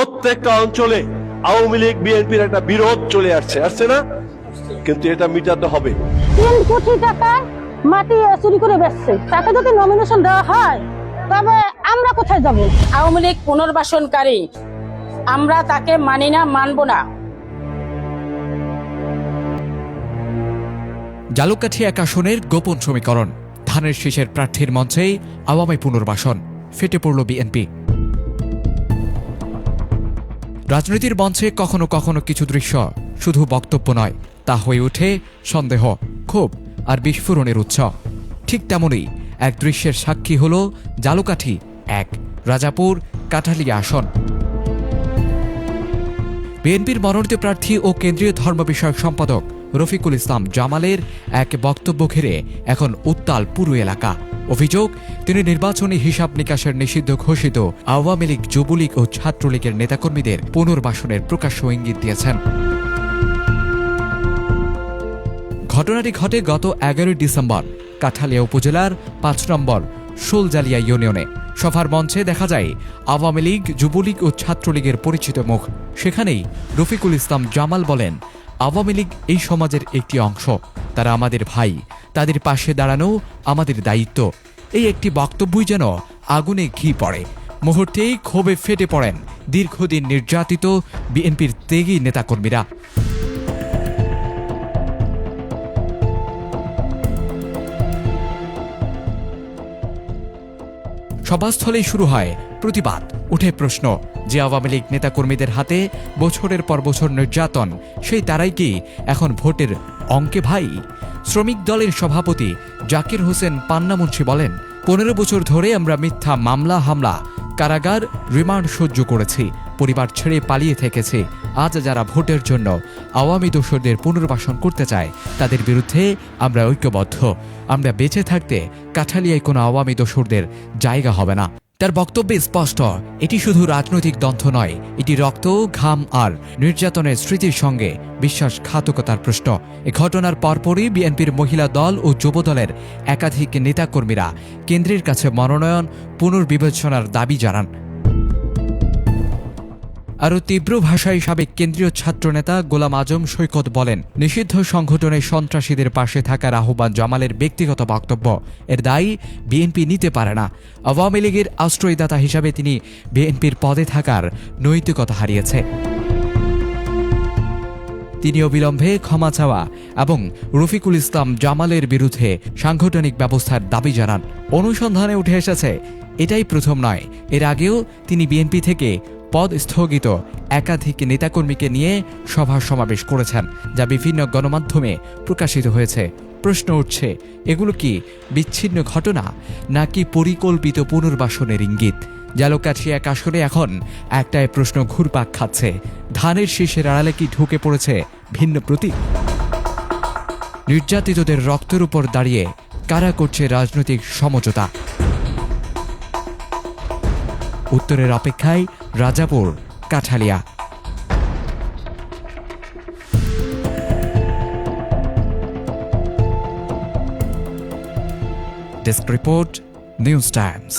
প্রত্যেকটা অঞ্চলে আওয়ামী লীগ বিএনপির একটা বিরোধ চলে আসছে। আসছে না? কিন্তু এটা মিটাতে হবে। তিন কোটি টাকা মাটি চুরি করে বেচছে। তাকে যদি নমিনেশন দেওয়া হয় তবে আমরা কোথায় যাব? আওয়ামী লীগ পুনর্বাসনকারী। আমরা তাকে মানি না মানব না। জালুকাঠি এক আসনের গোপন সমীকরণ। ধানের শীষের প্রার্থীর মঞ্চেই আওয়ামী পুনর্বাসন। ফেটে পড়ল বিএনপি। রাজনীতির মঞ্চে কখনো কখনো কিছু দৃশ্য শুধু বক্তব্য নয়, তা হয়ে ওঠে সন্দেহ, ক্ষোভ আর বিস্ফোরণের উৎস ঠিক তেমনই এক দৃশ্যের সাক্ষী হল জালুকাঠি, এক রাজাপুর কাঠালিয়া আসন। বিএনপির মনোনীত প্রার্থী ও কেন্দ্রীয় ধর্ম বিষয়ক সম্পাদক রফিকুল ইসলাম জামালের এক বক্তব্য ঘিরে এখন উত্তাল পুরো এলাকা। অভিযোগ, তিনি নির্বাচনী হিসাব নিকাশের নিষিদ্ধ ঘোষিত আওয়ামী লীগ, যুবলীগ ও ছাত্রলীগের নেতাকর্মীদের পুনর্বাসনের প্রকাশ্য ইঙ্গিত দিয়েছেন। ঘটনাটি ঘটে গত এগারোই ডিসেম্বর কাঠালিয়া উপজেলার পাঁচ নম্বর শোলজালিয়া ইউনিয়নে। সভার মঞ্চে দেখা যায়, আওয়ামী লীগ, যুবলীগ ও ছাত্রলীগের পরিচিত মুখ। সেখানেই রফিকুল ইসলাম জামাল বলেন, আওয়ামী লীগ এই সমাজের একটি অংশ। তারা আমাদের ভাই, তাদের পাশে দাঁড়ানো আমাদের দায়িত্ব। এই একটি বক্তব্যই যেন আগুনে ঘি পড়ে। মুহূর্তেই ক্ষোভে ফেটে পড়েন দীর্ঘদিন নির্যাতিত বিএনপির ত্যাগী নেতাকর্মীরা। সভাস্থলেই শুরু হয় প্রতিবাদ। উঠে প্রশ্ন, যে আওয়ামী লীগ নেতাকর্মীদের হাতে বছরের পর বছর নির্যাতন, সেই তারাই কি এখন ভোটের অঙ্কে ভাই? শ্রমিক দলের সভাপতি জাকির হোসেন পান্না মুন্সি বলেন, পনেরো বছর ধরে আমরা মিথ্যা মামলা, হামলা, কারাগার, রিমান্ড সহ্য করেছি। পরিবার ছেড়ে পালিয়ে থেকেছে। আজ যারা ভোটের জন্য আওয়ামী দোসরদের পুনর্বাসন করতে চায়, তাদের বিরুদ্ধে আমরা ঐক্যবদ্ধ। আমরা বেঁচে থাকতে কাঠালিয়ায় কোনো আওয়ামী দোষরদের জায়গা হবে না। তার বক্তব্যে স্পষ্ট, এটি শুধু রাজনৈতিক দ্বন্দ্ব নয়, এটি রক্ত, ঘাম আর নির্যাতনের স্মৃতির সঙ্গে বিশ্বাসঘাতকতার প্রশ্ন। এ ঘটনার পরপরই বিএনপির মহিলা দল ও যুব দলের একাধিক নেতাকর্মীরা কেন্দ্রের কাছে মনোনয়ন পুনর্বিবেচনার দাবি জানান। আরও তীব্র ভাষায় সাবেক কেন্দ্রীয় ছাত্রনেতা গোলাম আজম সৈকত বলেন, নিষিদ্ধ সংগঠনের সন্ত্রাসীদের পাশে থাকার আহ্বান জামালের ব্যক্তিগত বক্তব্য। এর দায়ী বিএনপি নিতে পারে না। আওয়ামী লীগের আশ্রয়দাতা হিসাবে তিনি বিএনপির পদে থাকার নৈতিকতা হারিয়েছে। তিনি অবিলম্বে ক্ষমা চাওয়া এবং রফিকুল ইসলাম জামালের বিরুদ্ধে সাংগঠনিক ব্যবস্থার দাবি জানান। অনুসন্ধানে উঠে এসেছে, এটাই প্রথম নয়। এর আগেও তিনি বিএনপি থেকে পদ স্থগিত একাধিক নেতাকর্মীকে নিয়ে সভা সমাবেশ করেছেন, যা বিভিন্ন গণমাধ্যমে প্রকাশিত হয়েছে। প্রশ্ন উঠছে, এগুলো কি বিচ্ছিন্ন ঘটনা নাকি পরিকল্পিত পুনর্বাসনের ইঙ্গিত? জালকাঠি এক আসনে এখন একটাই প্রশ্ন ঘুরপাক খাচ্ছে। ধানের শীষের আড়ালে কি ঢুকে পড়েছে ভিন্ন প্রতীক? নির্যাতিতদের রক্তের উপর দাঁড়িয়ে কারা করছে রাজনৈতিক সমঝোতা? উত্তরের অপেক্ষায় Rajapur Kathalia. Desk report news times.